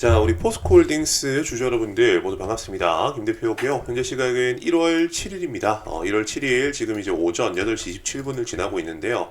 자, 우리 포스코홀딩스 주주 여러분들 모두 반갑습니다. 김 대표고요. 현재 시각은 1월 7일입니다. 어, 1월 7일 지금 이제 오전 8시 27분을 지나고 있는데요.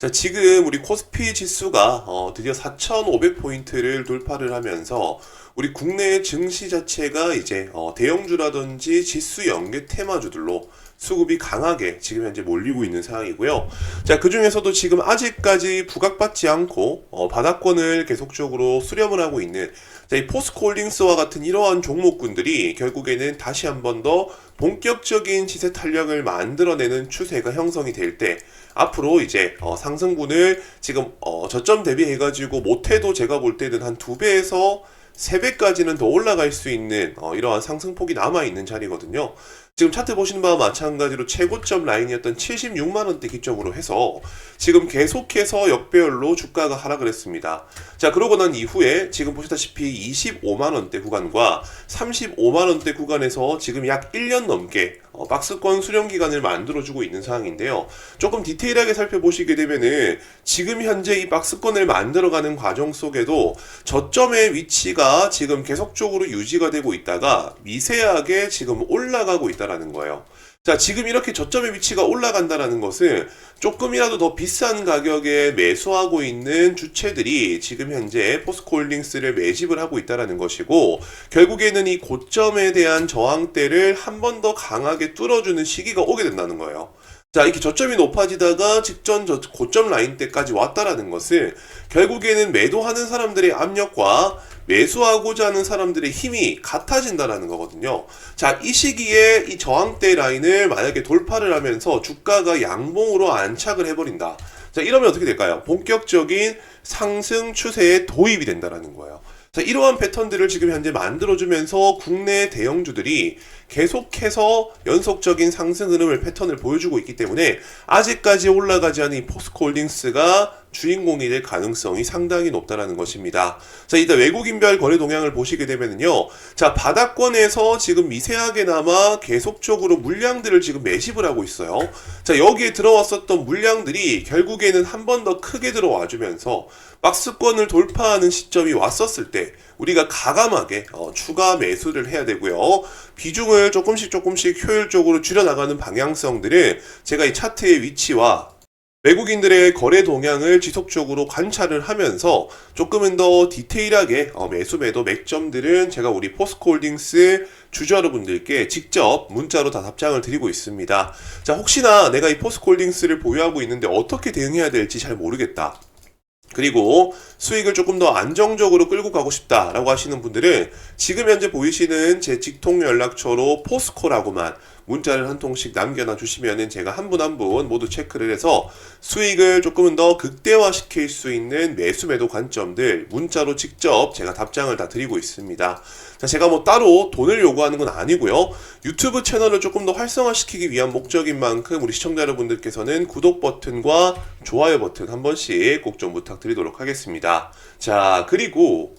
자, 지금 우리 코스피 지수가 어, 드디어 4,500포인트를 돌파를 하면서 우리 국내 증시 자체가 이제 어, 대형주라든지 지수 연계 테마주들로 수급이 강하게 지금 현재 몰리고 있는 상황이고요. 자, 그 중에서도 지금 아직까지 부각받지 않고 어, 바닥권을 계속적으로 수렴을 하고 있는 자, 이 포스코홀딩스와 같은 이러한 종목군들이 결국에는 다시 한 번 더 본격적인 시세 탄력을 만들어내는 추세가 형성이 될 때 앞으로 이제 어, 상승분을 지금 어, 저점 대비해가지고 못해도 제가 볼 때는 한 두 배에서 3배까지는 더 올라갈 수 있는 어, 이러한 상승폭이 남아있는 자리거든요. 지금 차트 보시는 바와 마찬가지로 최고점 라인이었던 76만 원대 기점으로 해서 지금 계속해서 역배열로 주가가 하락을 했습니다. 자, 그러고 난 이후에 지금 보시다시피 25만 원대 구간과 35만 원대 구간에서 지금 약 1년 넘게 어, 박스권 수령 기간을 만들어주고 있는 상황인데요. 조금 디테일하게 살펴보시게 되면은 지금 현재 이 박스권을 만들어가는 과정 속에도 저점의 위치가 지금 계속적으로 유지가 되고 있다가 미세하게 지금 올라가고 있다 라는 거예요. 자, 지금 이렇게 저점의 위치가 올라간다라는 것은 조금이라도 더 비싼 가격에 매수하고 있는 주체들이 지금 현재 포스코홀딩스를 매집을 하고 있다라는 것이고 결국에는 이 고점에 대한 저항대를 한 번 더 강하게 뚫어주는 시기가 오게 된다는 거예요. 자, 이렇게 저점이 높아지다가 직전 저 고점 라인 때까지 왔다라는 것은 결국에는 매도하는 사람들의 압력과 매수하고자 하는 사람들의 힘이 같아진다라는 거거든요. 자, 이 시기에 이 저항대 라인을 만약에 돌파를 하면서 주가가 양봉으로 안착을 해버린다. 자, 이러면 어떻게 될까요? 본격적인 상승 추세에 도입이 된다라는 거예요. 자, 이러한 패턴들을 지금 현재 만들어주면서 국내 대형주들이 계속해서 연속적인 상승 흐름을 패턴을 보여주고 있기 때문에 아직까지 올라가지 않은 이 포스코홀딩스가 주인공이 될 가능성이 상당히 높다라는 것입니다. 자, 일단 외국인별 거래 동향을 보시게 되면은요. 자, 바닥권에서 지금 미세하게나마 계속적으로 물량들을 지금 매집을 하고 있어요. 자, 여기에 들어왔었던 물량들이 결국에는 한 번 더 크게 들어와 주면서 박스권을 돌파하는 시점이 왔었을 때 우리가 가감하게 어, 추가 매수를 해야 되고요. 비중을 조금씩 조금씩 효율적으로 줄여나가는 방향성들을 제가 이 차트의 위치와 외국인들의 거래 동향을 지속적으로 관찰을 하면서 조금은 더 디테일하게 어, 매수 매도 맥점들은 제가 우리 포스코홀딩스 주주 여러분들께 직접 문자로 다 답장을 드리고 있습니다. 자 혹시나 내가 이 포스코홀딩스를 보유하고 있는데 어떻게 대응해야 될지 잘 모르겠다. 그리고 수익을 조금 더 안정적으로 끌고 가고 싶다라고 하시는 분들은 지금 현재 보이시는 제 직통 연락처로 포스코라고만 문자를 한 통씩 남겨놔 주시면은 제가 한 분 한 분 모두 체크를 해서 수익을 조금은 더 극대화 시킬 수 있는 매수 매도 관점들 문자로 직접 제가 답장을 다 드리고 있습니다. 자, 제가 뭐 따로 돈을 요구하는 건 아니고요. 유튜브 채널을 조금 더 활성화시키기 위한 목적인 만큼 우리 시청자 여러분들께서는 구독 버튼과 좋아요 버튼 한 번씩 꼭 좀 부탁드리도록 하겠습니다. 자, 그리고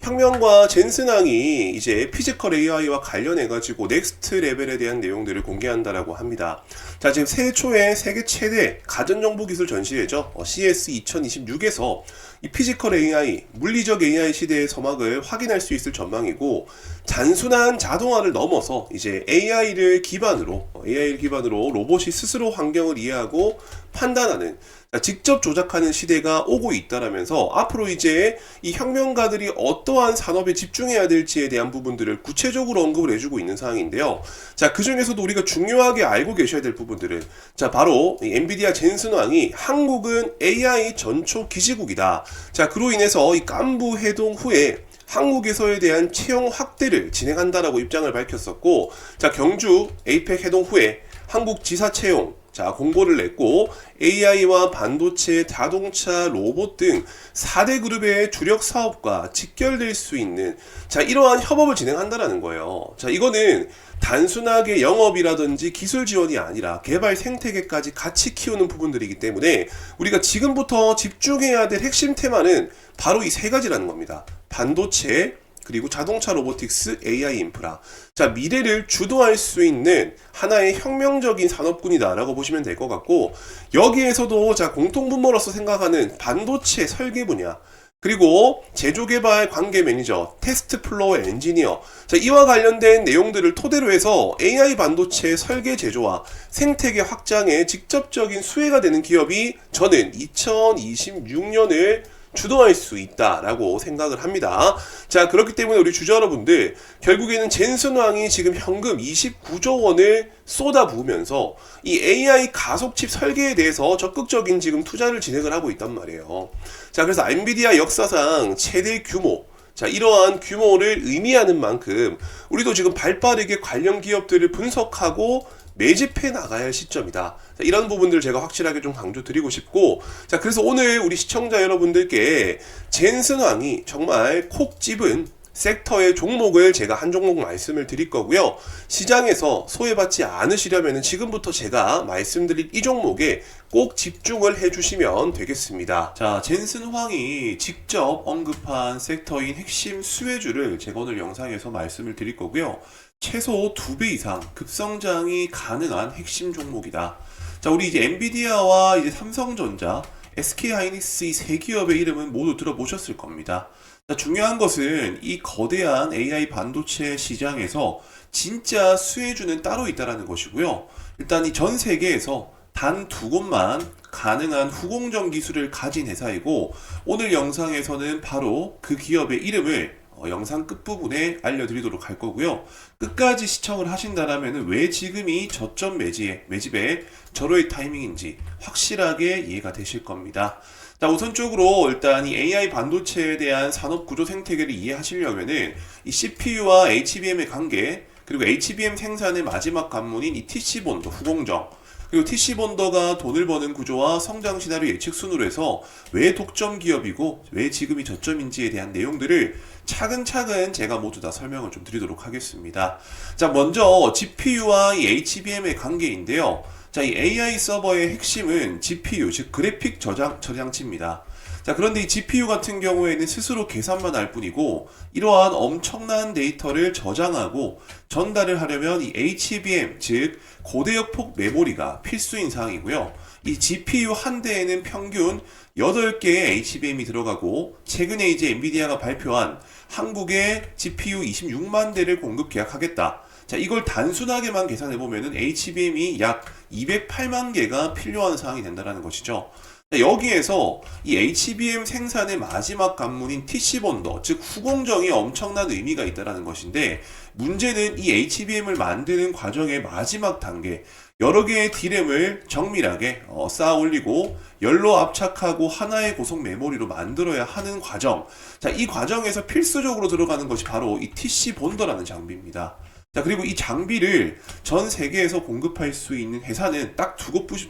혁명과 젠슨항이 이제 피지컬 AI와 관련해 가지고 넥스트 레벨에 대한 내용들을 공개한다라고 합니다. 자, 지금 새해 초에 세계 최대 가전정보 기술 전시회죠. 어, CS 2026에서 이 피지컬 AI, 물리적 AI 시대의 서막을 확인할 수 있을 전망이고, 단순한 자동화를 넘어서 이제 AI를 기반으로, 어, AI를 기반으로 로봇이 스스로 환경을 이해하고 판단하는 자, 직접 조작하는 시대가 오고 있다라면서 앞으로 이제 이 혁명가들이 어떠한 산업에 집중해야 될지에 대한 부분들을 구체적으로 언급을 해주고 있는 상황인데요. 자, 그 중에서도 우리가 중요하게 알고 계셔야 될 부분들은 자, 바로 이 엔비디아 젠슨 왕이 한국은 AI 전초 기지국이다. 자, 그로 인해서 이 깐부 해동 후에 한국에서에 대한 채용 확대를 진행한다라고 입장을 밝혔었고, 자, 경주 에이펙 해동 후에 한국 지사 채용, 자, 공고를 냈고 AI와 반도체, 자동차, 로봇 등 4대 그룹의 주력 사업과 직결될 수 있는 자, 이러한 협업을 진행한다라는 거예요. 자, 이거는 단순하게 영업이라든지 기술 지원이 아니라 개발 생태계까지 같이 키우는 부분들이기 때문에 우리가 지금부터 집중해야 될 핵심 테마는 바로 이 세 가지라는 겁니다. 반도체, 그리고 자동차 로보틱스, AI 인프라. 자, 미래를 주도할 수 있는 하나의 혁명적인 산업군이다라고 보시면 될 것 같고, 여기에서도 자, 공통분모로서 생각하는 반도체 설계 분야. 그리고 제조개발 관계 매니저, 테스트 플로어 엔지니어. 자, 이와 관련된 내용들을 토대로 해서 AI 반도체 설계 제조와 생태계 확장에 직접적인 수혜가 되는 기업이 저는 2026년을 주도할 수 있다라고 생각을 합니다. 자, 그렇기 때문에 우리 주주 여러분들, 결국에는 젠슨 왕이 지금 현금 29조 원을 쏟아부으면서 이 AI 가속칩 설계에 대해서 적극적인 지금 투자를 진행을 하고 있단 말이에요. 자, 그래서 엔비디아 역사상 최대 규모, 자, 이러한 규모를 의미하는 만큼 우리도 지금 발 빠르게 관련 기업들을 분석하고 매집해 나가야 할 시점이다. 자, 이런 부분들을 제가 확실하게 좀 강조 드리고 싶고, 자, 그래서 오늘 우리 시청자 여러분들께 젠슨 왕이 정말 콕 집은 섹터의 종목을 제가 한 종목 말씀을 드릴 거고요. 시장에서 소외받지 않으시려면 지금부터 제가 말씀드릴 이 종목에 꼭 집중을 해주시면 되겠습니다. 자, 젠슨 황이 직접 언급한 섹터인 핵심 수혜주를 제가 오늘 영상에서 말씀을 드릴 거고요. 최소 2배 이상 급성장이 가능한 핵심 종목이다. 자, 우리 이제 엔비디아와 이제 삼성전자, SK 하이닉스 이 세 기업의 이름은 모두 들어보셨을 겁니다. 자, 중요한 것은 이 거대한 AI 반도체 시장에서 진짜 수혜주는 따로 있다라는 것이고요. 일단 이 전 세계에서 단 두 곳만 가능한 후공정 기술을 가진 회사이고 오늘 영상에서는 바로 그 기업의 이름을 어, 영상 끝부분에 알려드리도록 할 거고요. 끝까지 시청을 하신다면 왜 지금이 저점 매집에, 매집에 절호의 타이밍인지 확실하게 이해가 되실 겁니다. 자, 우선적으로 일단 이 AI 반도체에 대한 산업 구조 생태계를 이해하시려면은 이 CPU와 HBM의 관계, 그리고 HBM 생산의 마지막 관문인 이 TC 본도 후공정, 그리고 TC 본더가 돈을 버는 구조와 성장 시나리오 예측 순으로 해서 왜 독점 기업이고 왜 지금이 저점인지에 대한 내용들을 차근차근 제가 모두 다 설명을 좀 드리도록 하겠습니다. 자, 먼저 GPU와 이 HBM의 관계인데요. 자, 이 AI 서버의 핵심은 GPU, 즉 그래픽 저장 저장치입니다. 자, 그런데 이 GPU 같은 경우에는 스스로 계산만 할 뿐이고 이러한 엄청난 데이터를 저장하고 전달을 하려면 이 HBM, 즉 고대역 폭 메모리가 필수인 사항이고요. 이 GPU 한 대에는 평균 8개의 HBM이 들어가고 최근에 이제 엔비디아가 발표한 한국에 GPU 26만 대를 공급 계약하겠다. 자, 이걸 단순하게만 계산해 보면은 HBM이 약 208만 개가 필요한 상황이 된다는 것이죠. 자, 여기에서 이 HBM 생산의 마지막 관문인 TC 본더, 즉 후공정이 엄청난 의미가 있다는 것인데 문제는 이 HBM을 만드는 과정의 마지막 단계 여러 개의 디램을 정밀하게 어, 쌓아 올리고 열로 압착하고 하나의 고속 메모리로 만들어야 하는 과정. 자, 이 과정에서 필수적으로 들어가는 것이 바로 이 TC 본더라는 장비입니다. 자, 그리고 이 장비를 전 세계에서 공급할 수 있는 회사는 딱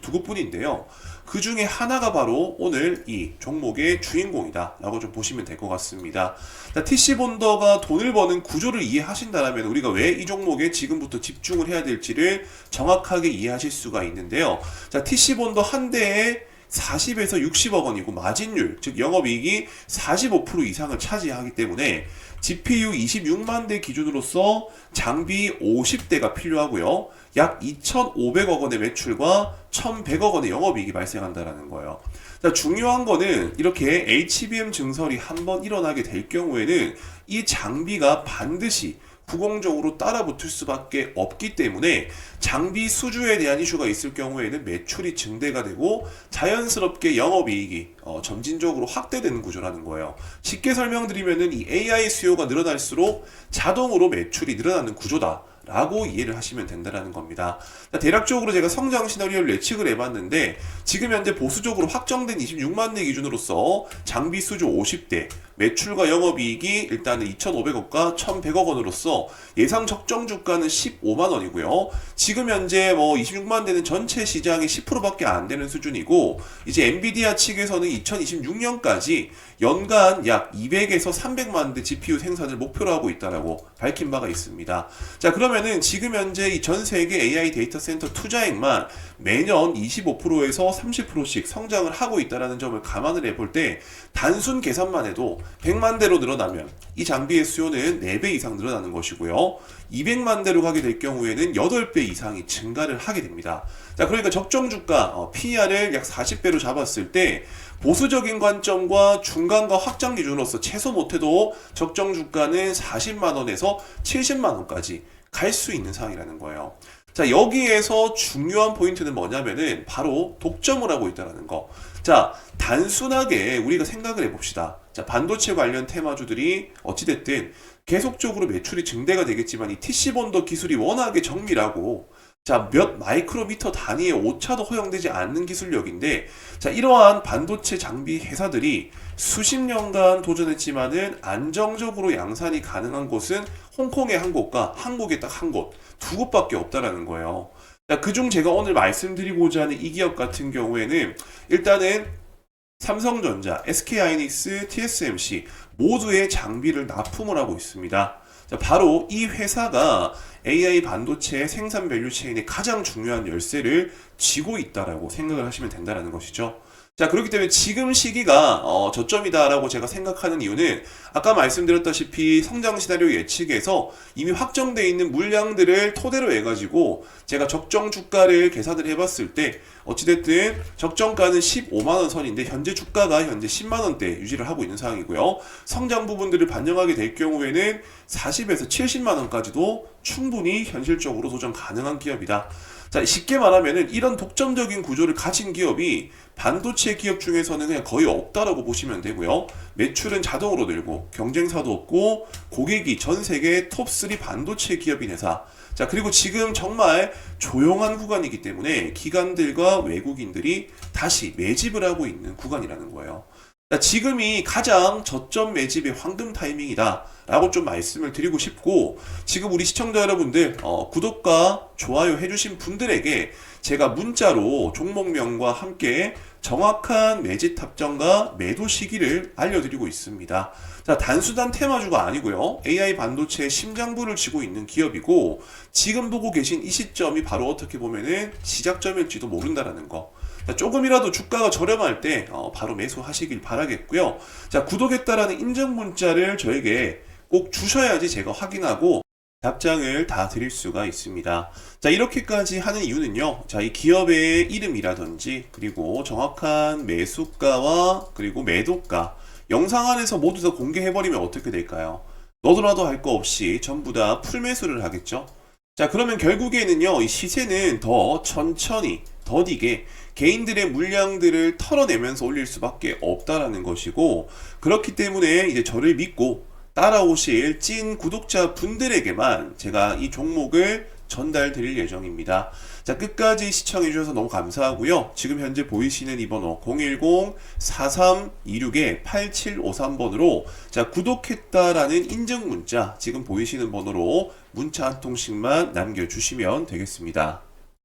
두 곳뿐인데요. 그 중에 하나가 바로 오늘 이 종목의 주인공이다. 라고 좀 보시면 될 것 같습니다. 자, TC 본더가 돈을 버는 구조를 이해하신다면 우리가 왜 이 종목에 지금부터 집중을 해야 될지를 정확하게 이해하실 수가 있는데요. 자, TC 본더 한 대에 40에서 60억 원이고 마진율, 즉 영업이익이 45% 이상을 차지하기 때문에 GPU 26만 대 기준으로서 장비 50대가 필요하고요. 약 2,500억 원의 매출과 1,100억 원의 영업이익이 발생한다는 거예요. 자, 중요한 거는 이렇게 HBM 증설이 한번 일어나게 될 경우에는 이 장비가 반드시 후공적으로 따라붙을 수밖에 없기 때문에 장비 수주에 대한 이슈가 있을 경우에는 매출이 증대가 되고 자연스럽게 영업이익이 어, 점진적으로 확대되는 구조라는 거예요. 쉽게 설명드리면은 이 AI 수요가 늘어날수록 자동으로 매출이 늘어나는 구조다. 라고 이해를 하시면 된다는 겁니다. 자, 대략적으로 제가 성장 시나리오를 예측을 해봤는데 지금 현재 보수적으로 확정된 26만 대 기준으로서 장비 수주 50대, 매출과 영업이익이 일단은 2,500억과 1,100억 원으로서 예상 적정 주가는 15만 원이고요. 지금 현재 뭐 26만 대는 전체 시장의 10%밖에 안 되는 수준이고 이제 엔비디아 측에서는 2026년까지 연간 약 200에서 300만 대 GPU 생산을 목표로 하고 있다라고 밝힌 바가 있습니다. 자, 그러면 그러면은 지금 현재 이 전 세계 AI 데이터 센터 투자액만 매년 25%에서 30%씩 성장을 하고 있다는 점을 감안을 해볼 때 단순 계산만 해도 100만 대로 늘어나면 이 장비의 수요는 4배 이상 늘어나는 것이고요. 200만 대로 가게 될 경우에는 8배 이상이 증가를 하게 됩니다. 자, 그러니까 적정 주가 어, PER을 약 40배로 잡았을 때 보수적인 관점과 중간과 확장 기준으로서 최소 못해도 적정 주가는 40만 원에서 70만 원까지 갈 수 있는 상황이라는 거예요. 자, 여기에서 중요한 포인트는 뭐냐면은 바로 독점을 하고 있다는 거. 자, 단순하게 우리가 생각을 해봅시다. 자, 반도체 관련 테마주들이 어찌됐든 계속적으로 매출이 증대가 되겠지만 이 TC 본더 기술이 워낙에 정밀하고 자, 몇 마이크로미터 단위의 오차도 허용되지 않는 기술력인데, 자, 이러한 반도체 장비 회사들이 수십 년간 도전했지만은 안정적으로 양산이 가능한 곳은 홍콩의 한 곳과 한국의 딱 한 곳, 두 곳밖에 없다라는 거예요. 자, 그중 제가 오늘 말씀드리고자 하는 이 기업 같은 경우에는 일단은 삼성전자, SK하이닉스, TSMC 모두의 장비를 납품을 하고 있습니다. 자, 바로 이 회사가 AI 반도체 생산 밸류 체인의 가장 중요한 열쇠를 쥐고 있다라고 생각을 하시면 된다는 것이죠. 자, 그렇기 때문에 지금 시기가 어, 저점이다라고 제가 생각하는 이유는 아까 말씀드렸다시피 성장 시나리오 예측에서 이미 확정되어 있는 물량들을 토대로 해가지고 제가 적정 주가를 계산을 해봤을 때 어찌됐든 적정가는 15만원 선인데 현재 주가가 현재 10만원대 유지를 하고 있는 상황이고요. 성장 부분들을 반영하게 될 경우에는 40에서 70만원까지도 충분히 현실적으로 도전 가능한 기업이다. 자, 쉽게 말하면은 이런 독점적인 구조를 가진 기업이 반도체 기업 중에서는 그냥 거의 없다라고 보시면 되고요. 매출은 자동으로 늘고 경쟁사도 없고 고객이 전 세계 톱3 반도체 기업인 회사. 자, 그리고 지금 정말 조용한 구간이기 때문에 기관들과 외국인들이 다시 매집을 하고 있는 구간이라는 거예요. 자, 지금이 가장 저점 매집의 황금 타이밍이다. 라고 좀 말씀을 드리고 싶고, 지금 우리 시청자 여러분들, 어, 구독과 좋아요 해주신 분들에게 제가 문자로 종목명과 함께 정확한 매집 탑정과 매도 시기를 알려드리고 있습니다. 자, 단순한 테마주가 아니고요. AI 반도체의 심장부를 쥐고 있는 기업이고, 지금 보고 계신 이 시점이 바로 어떻게 보면은 시작점일지도 모른다라는 거. 자, 조금이라도 주가가 저렴할 때 어, 바로 매수하시길 바라겠고요. 자, 구독했다라는 인증 문자를 저에게 꼭 주셔야지 제가 확인하고 답장을 다 드릴 수가 있습니다. 자, 이렇게까지 하는 이유는요. 자, 이 기업의 이름이라든지 그리고 정확한 매수가와 그리고 매도가 영상 안에서 모두 다 공개해버리면 어떻게 될까요? 너도나도 할 거 없이 전부 다 풀매수를 하겠죠? 자, 그러면 결국에는요, 이 시세는 더 천천히, 더디게 개인들의 물량들을 털어내면서 올릴 수밖에 없다라는 것이고, 그렇기 때문에 이제 저를 믿고 따라오실 찐 구독자 분들에게만 제가 이 종목을 전달 드릴 예정입니다. 자, 끝까지 시청해 주셔서 너무 감사하고요. 지금 현재 보이시는 이 번호 010-4326-8753번으로 자, 구독했다라는 인증 문자 지금 보이시는 번호로 문자 한 통씩만 남겨 주시면 되겠습니다.